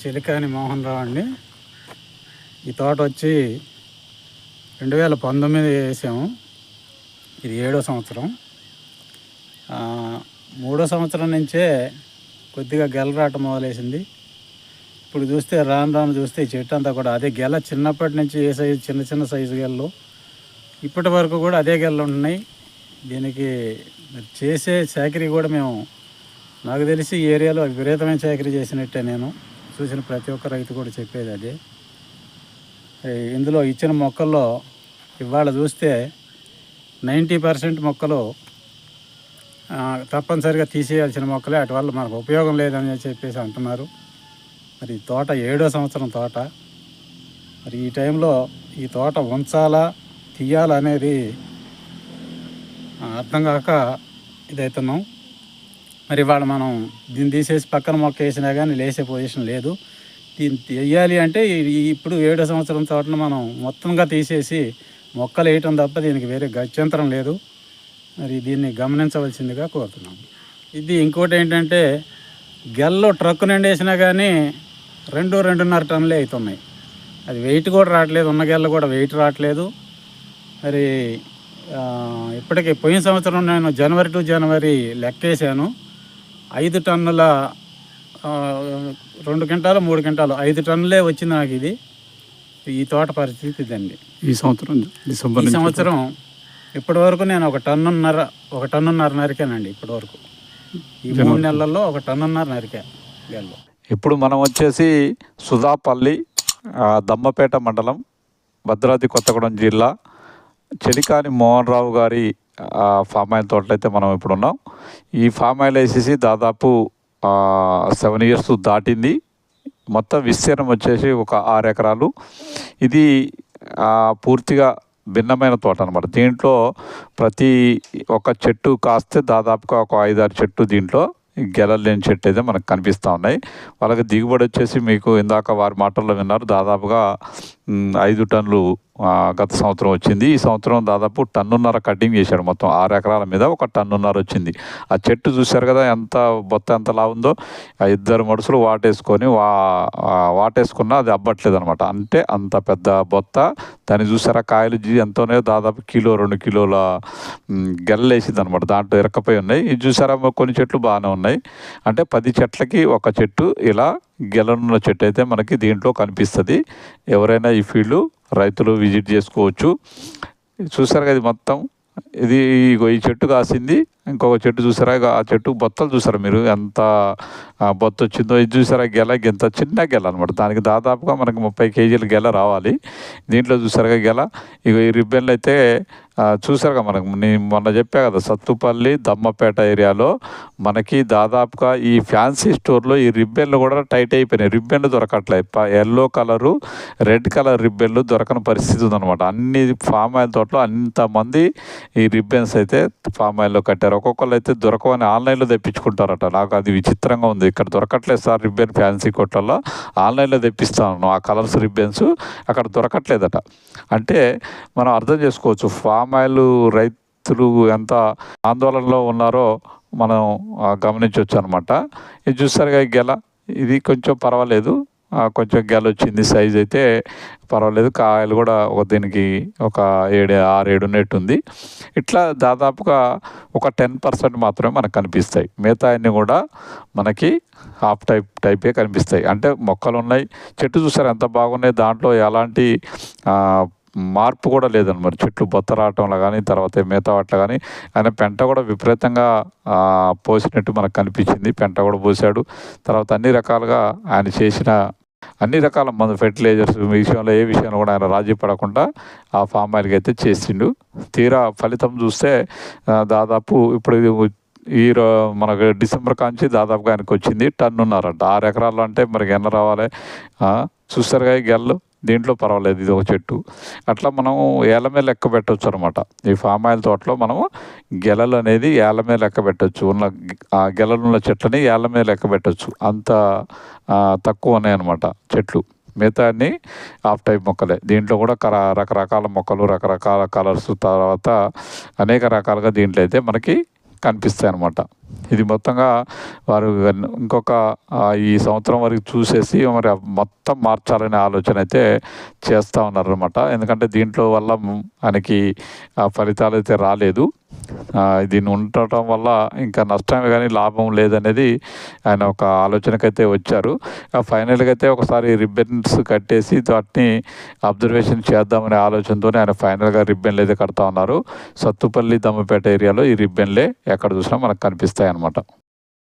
చిలికాని మోహన్ రావు అండి. ఈ తోట వచ్చి రెండు వేల పంతొమ్మిది వేసాము. ఇది ఏడో సంవత్సరం. మూడో సంవత్సరం నుంచే కొద్దిగా గెల రావటం మొదలేసింది. ఇప్పుడు చూస్తే రాను రాను చూస్తే ఈ చెట్టు అంతా కూడా అదే గెల చిన్నప్పటి నుంచి ఏ సైజు చిన్న చిన్న సైజు గెలలు ఇప్పటి వరకు కూడా అదే గెలలు ఉంటున్నాయి. దీనికి చేసే చాకరీ కూడా మేము నాకు తెలిసి ఈ ఏరియాలో విపరీతమైన చాకరీ చేసినట్టే నేను. చూసిన ప్రతి ఒక్క రైతు కూడా చెప్పేది అది. ఇందులో ఇచ్చిన మొక్కల్లో ఇవాళ చూస్తే నైంటీ పర్సెంట్ మొక్కలు తప్పనిసరిగా తీసేయాల్సిన మొక్కలే. అటు వల్ల మనకు ఉపయోగం లేదని చెప్పేసి అంటున్నారు. మరి ఈ తోట ఏడో సంవత్సరం తోట. మరి ఈ టైంలో ఈ తోట ఉంచాలా తీయాలా అనేది అర్థం కాక ఇదవుతున్నాం మరి ఇవాళ మనం దీన్ని తీసేసి పక్కన మొక్క వేసినా కానీ లేసే పొజిషన్ లేదు. దీన్ని తీయాలి అంటే ఇప్పుడు ఏడో సంవత్సరం తోటను మనం మొత్తంగా తీసేసి మొక్కలు వేయటం తప్ప దీనికి వేరే గత్యంతరం లేదు. మరి దీన్ని గమనించవలసిందిగా కోరుతున్నాం. ఇది ఇంకోటి ఏంటంటే గెల్లో ట్రక్ నుండి వేసినా కానీ రెండు రెండున్నర టన్నులే అవుతున్నాయి అది వెయిట్ కూడా రావట్లేదు. ఉన్న గెల్ల కూడా వెయిట్ రావట్లేదు. మరి ఇప్పటికే పోయిన సంవత్సరం నేను జనవరి టు జనవరి లెక్కేసాను ఐదు టన్నుల రెండు క్వింటాలు మూడు క్వింటాలు ఐదు టన్నులే వచ్చింది నాకు ఇది. ఈ తోట పరిస్థితి ఇదండి. ఈ సంవత్సరం డిసెంబర్ ఈ సంవత్సరం ఇప్పటి వరకు నేను ఒక టన్నున్నర ఒక టన్నున్నర నరికానండి ఇప్పటి వరకు ఈ మూడు నెలల్లో ఒక టన్నున్నర నరికా గెల్లో. ఇప్పుడు మనం వచ్చేసి సుధాపల్లి దమ్మపేట మండలం భద్రాద్రి కొత్తగూడెం జిల్లా చెలికాని మోహన్ రావు గారి ఫామ్ ఆయిల్ తోటలో అయితే మనం ఇప్పుడు ఉన్నాం ఈ ఫామ్ ఆయిల్ వేసేసి దాదాపు సెవెన్ ఇయర్స్ దాటింది. మొత్తం విస్తీర్ణం వచ్చేసి ఒక ఆరు ఎకరాలు. ఇది పూర్తిగా భిన్నమైన తోట అనమాట దీంట్లో ప్రతి ఒక చెట్టు కాస్తే దాదాపుగా ఒక ఐదారు చెట్టు దీంట్లో గెలలు లేని చెట్టు అయితే మనకు కనిపిస్తూ ఉన్నాయి. వాళ్ళకి దిగుబడి వచ్చేసి మీకు ఇందాక వారి మాటల్లో విన్నారు. దాదాపుగా ఐదు టన్నులు గత సంవత్సరం వచ్చింది. ఈ సంవత్సరం దాదాపు టన్నున్నర కటింగ్ చేశాడు మొత్తం. ఆరు ఎకరాల మీద ఒక టన్నున్నర వచ్చింది. ఆ చెట్టు చూశారు కదా ఎంత బొత్త ఎంత లా ఉందో ఆ ఇద్దరు మనుషులు వాటేసుకొని వా వాటేసుకున్న వాటేసుకున్నా అది అబ్బట్లేదు అనమాట అంటే అంత పెద్ద బొత్త. దాన్ని చూసారా కాయలు ఎంతోనే దాదాపు కిలో రెండు కిలోల గెల్లేసింది అనమాట దాంట్లో ఇరకపోయి ఉన్నాయి. ఇది చూసారా కొన్ని చెట్లు బాగానే ఉన్నాయి. అంటే పది చెట్లకి ఒక చెట్టు ఇలా గెలనున్న చెట్టు అయితే మనకి దీంట్లో కనిపిస్తుంది. ఎవరైనా ఈ ఫీల్డ్ రైతులు విజిట్ చేసుకోవచ్చు. చూసారు కదా మొత్తం? ఇది ఈ చెట్టు కాసింది. ఇంకొక చెట్టు చూసారా? ఆ చెట్టు బొత్తలు చూసారా మీరు? ఎంత బొత్త వచ్చిందో ఇది చూసారా? గెల ఇంత చిన్న గెల అనమాట దానికి దాదాపుగా మనకి ముప్పై కేజీల గెల రావాలి. దీంట్లో చూసారుగా గెల? ఇగో ఈ రిబ్బన్లు అయితే చూసారుగా మనకు? నేను మొన్న చెప్పా కదా సత్తుపల్లి దమ్మపేట ఏరియాలో మనకి దాదాపుగా ఈ ఫ్యాన్సీ స్టోర్లో ఈ రిబ్బన్లు కూడా టైట్ అయిపోయినాయి. రిబ్బన్లు దొరకట్లేదు ఎల్లో కలరు రెడ్ కలర్ రిబ్బన్లు దొరకని పరిస్థితి ఉందన్నమాట. అన్ని ఫామ్ ఆయిల్ తోటలో అంతమంది ఈ రిబ్బన్స్ అయితే ఫామ్ ఆయిల్లో కట్టారు. ఒక్కొక్కరు అయితే దొరకవని ఆన్లైన్లో తెప్పించుకుంటారట. నాకు అది విచిత్రంగా ఉంది. ఇక్కడ దొరకట్లేదు సార్ రిబ్బన్ ఫ్యాన్సీ కొట్లలో ఆన్లైన్లో తెప్పిస్తాను. ఆ కలర్స్ రిబ్బన్స్ అక్కడ దొరకట్లేదట. అంటే మనం అర్థం చేసుకోవచ్చు. ఫామ్ ఆయిల్ రైతులు ఎంత ఆందోళనలో ఉన్నారో మనం గమనించవచ్చు అనమాట ఇది చూస్తారుగా ఈ గెల. ఇది కొంచెం పర్వాలేదు. కొంచెం గెల వచ్చింది సైజ్ అయితే పర్వాలేదు. కాయలు కూడా ఒక దీనికి ఒక ఏడు ఆరు ఏడు ఉన్నట్టుంది ఉంది. ఇట్లా దాదాపుగా ఒక టెన్ పర్సెంట్ మాత్రమే మనకు కనిపిస్తాయి. మిగతా అన్నీ కూడా మనకి హాఫ్ టైప్ టైపే కనిపిస్తాయి. అంటే మొక్కలు ఉన్నాయి. చెట్టు చూసారు ఎంత బాగున్నాయి. దాంట్లో ఎలాంటి మార్పు కూడా లేదన్నమాట. చెట్లు బొత్త రావటంలో కానీ తర్వాత మిగతా వాటిలో కానీ ఆయన పెంట కూడా విపరీతంగా పోసినట్టు మనకు కనిపించింది. పెంట కూడా పోసాడు తర్వాత అన్ని రకాలుగా ఆయన చేసిన అన్ని రకాల మందు ఫెర్టిలైజర్స్ విషయంలో ఏ విషయంలో కూడా ఆయన రాజీ పడకుండా ఆ ఫామ్ ఆయిల్కి అయితే చేసిండు. తీరా ఫలితం చూస్తే దాదాపు ఇప్పుడు ఈ మనకు డిసెంబర్ కాంచి దాదాపుగా ఆయనకు వచ్చింది టన్ను ఉన్నారంట ఆరు ఎకరాలు అంటే మరి ఎన్న రావాలి. చూస్తారుగా గెల్లు? దీంట్లో పర్వాలేదు ఇది ఒక చెట్టు. అట్లా మనం ఏలమే లెక్క పెట్టవచ్చు అనమాట ఈ ఫామ్ ఆయిల్ తోటలో మనము గెలలు అనేది ఏలమే లెక్క పెట్టవచ్చు ఉన్న ఆ గెలలు ఉన్న చెట్లని ఏలమే లెక్క పెట్టవచ్చు అంత తక్కువ ఉన్నాయి అనమాట చెట్లు. మిగతా అన్ని హాఫ్ టైప్ మొక్కలే. దీంట్లో కూడా కర రకరకాల మొక్కలు రకరకాల కలర్స్ తర్వాత అనేక రకాలుగా దీంట్లో అయితే మనకి కనిపిస్తాయి అన్నమాట ఇది మొత్తంగా వారు ఇంకొక ఈ సంవత్సరం వరకు చూసేసి మరి మొత్తం మార్చాలనే ఆలోచన అయితే చేస్తూ ఉన్నారనమాట ఎందుకంటే దీంట్లో వల్ల మనకి ఆయనకి ఆ ఫలితాలు అయితే రాలేదు. దీన్ని ఉండటం వల్ల ఇంకా నష్టమే కానీ లాభం లేదనేది ఆయన ఒక ఆలోచనకైతే వచ్చారు. ఆ ఫైనల్గా అయితే ఒకసారి రిబ్బన్స్ కట్టేసి వాటిని అబ్జర్వేషన్ చేద్దామనే ఆలోచనతోనే ఆయన ఫైనల్గా రిబ్బన్లు అయితే కడతా ఉన్నారు. సత్తుపల్లి దమ్మపేట ఏరియాలో ఈ రిబ్బన్లే ఎక్కడ చూసినా మనకు కనిపిస్తాయి అన్నమాట